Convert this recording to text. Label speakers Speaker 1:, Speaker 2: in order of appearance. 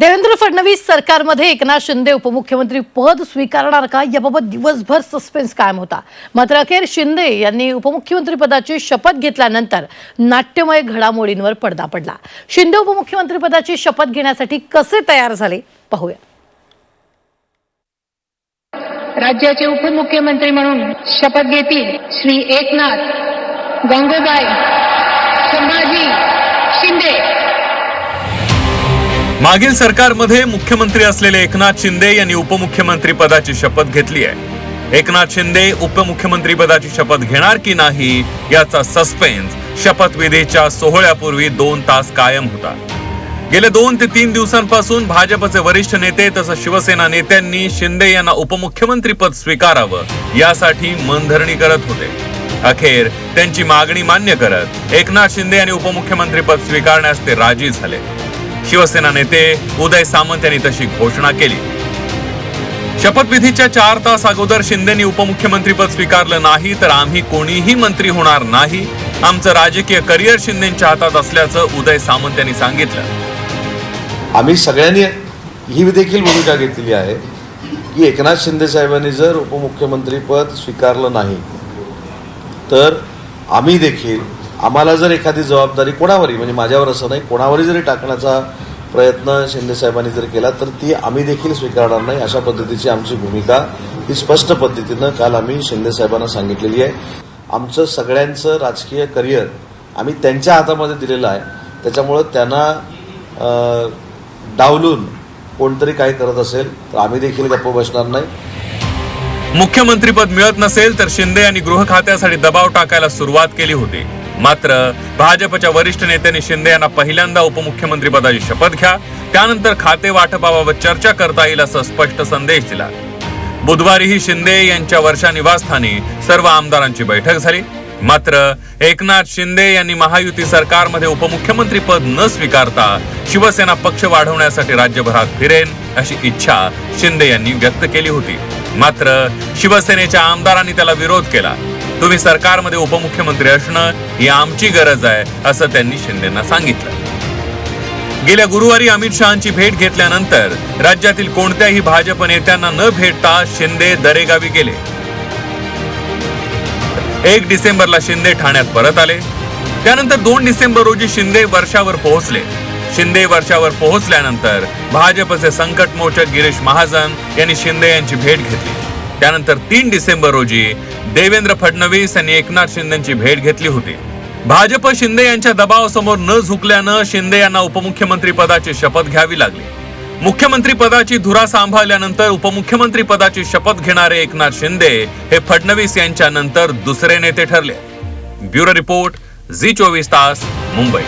Speaker 1: देवेंद्र फडणवीस सरकारमध्ये एकनाथ शिंदे उपमुख्यमंत्री पद स्वीकारणार का? याबाबत दिवसभर सस्पेन्स कायम होता. मात्र अखेर शिंदे यांनी उपमुख्यमंत्री पदाची शपथ घेतल्यानंतर नाट्यमय घडामोडींवर पडदा पडला. शिंदे उपमुख्यमंत्री पदाची शपथ घेण्यासाठी कसे तयार झाले? पाहूया.
Speaker 2: राज्याचे उपमुख्यमंत्री म्हणून शपथ घेतील श्री एकनाथ गंगोबाई संभाजी शिंदे.
Speaker 3: मागील सरकारमध्ये मुख्यमंत्री असलेले एकनाथ शिंदे यांनी उपमुख्यमंत्री पदाची शपथ घेतली आहे. एकनाथ शिंदे उपमुख्यमंत्री पदाची शपथ घेणार की नाही याचा सस्पेन्स शपथविधीच्या सोहळ्यापूर्वी दोन तास कायम होता. गेल्या दोन ते तीन दिवसांपासून भाजपचे वरिष्ठ नेते तसंच शिवसेना नेत्यांनी शिंदे यांना उपमुख्यमंत्री पद स्वीकारावं यासाठी मनधरणी करत होते. अखेर त्यांची मागणी मान्य करत एकनाथ शिंदे यांनी उपमुख्यमंत्री पद स्वीकारण्यास ते राजी झाले. शिवसेना नेते उदय सामंत यांनी तशी घोषणा केली. शपथविधीच्या चार तास अगोदर शिंदेनी उपमुख्यमंत्रीपद स्वीकारलं नाही तर आम्ही कोणीही मंत्री होणार नाही. आमचं राजकीय करिअर शिंदेच्या हातात असल्याचं उदय सामंत यांनी सांगितलं.
Speaker 4: आम्ही सगळ्यांनी ही देखील भूमिका घेतलेली आहे की एकनाथ शिंदे साहेबांनी जर उपमुख्यमंत्रीपद स्वीकारलं नाही तर आम्ही देखील आम्हाला जर एखादी जबाबदारी कोणावरही म्हणजे माझ्यावर असं नाही कोणावरही जरी टाकण्याचा प्रयत्न शिंदे साहेबांनी जर केला तर ती आम्ही देखील स्वीकारणार नाही अशा पद्धतीची आमची भूमिका ही स्पष्ट पद्धतीनं काल आम्ही शिंदे साहेबांना सांगितलेली आहे. आमचं सगळ्यांचं राजकीय करिअर आम्ही त्यांच्या हातामध्ये दिलेलं आहे. त्याच्यामुळं त्यांना डावलून कोणतरी काय करत असेल तर आम्ही देखील गप्प बसणार नाही.
Speaker 3: मुख्यमंत्रीपद मिळत नसेल तर शिंदे यांनी गृह खात्यासाठी दबाव टाकायला सुरुवात केली होती. मात्र भाजपच्या वरिष्ठ नेत्यांनी शिंदे यांना पहिल्यांदा उपमुख्यमंत्री पदाची शपथ घ्या. त्यानंतर खाते वाटपाबाबत चर्चा करता येईल असं स्पष्ट संदेश दिला. बुधवारीही शिंदे यांच्या वर्षा निवासस्थानी सर्व आमदारांची बैठक झाली. मात्र एकनाथ शिंदे यांनी महायुती सरकारमध्ये उपमुख्यमंत्री पद न स्वीकारता शिवसेना पक्ष वाढवण्यासाठी राज्यभरात फिरेन अशी इच्छा शिंदे यांनी व्यक्त केली होती. मात्र शिवसेनेच्या आमदारांनी त्याला विरोध केला. तुम्ही सरकारमध्ये उपमुख्यमंत्री असणं ही आमची गरज आहे असं त्यांनी शिंदेना सांगितलं. गेल्या गुरुवारी अमित शहाची भेट घेतल्यानंतर राज्यातील कोणत्याही भाजप नेत्यांना न भेटता शिंदे दरेगावी गेले. एक डिसेंबरला शिंदे ठाण्यात परत आले. त्यानंतर दोन डिसेंबर रोजी शिंदे वर्षावर पोहोचले. शिंदे वर्षावर पोहोचल्यानंतर भाजपचे संकटमोचक गिरीश महाजन यांनी शिंदे यांची भेट घेतली. त्यानंतर तीन डिसेंबर रोजी देवेंद्र फडणवीस यांनी एकनाथ शिंदेची भेट घेतली होती. भाजप शिंदे यांच्या दबावासमोर न झुकल्यानं शिंदे यांना उपमुख्यमंत्री पदाची शपथ घ्यावी लागली. मुख्यमंत्री पदाची धुरा सांभाळल्यानंतर उपमुख्यमंत्री पदाची शपथ घेणारे एकनाथ शिंदे हे फडणवीस यांच्या नंतर दुसरे नेते ठरले. ब्युरो रिपोर्ट झी चोवीस तास मुंबई.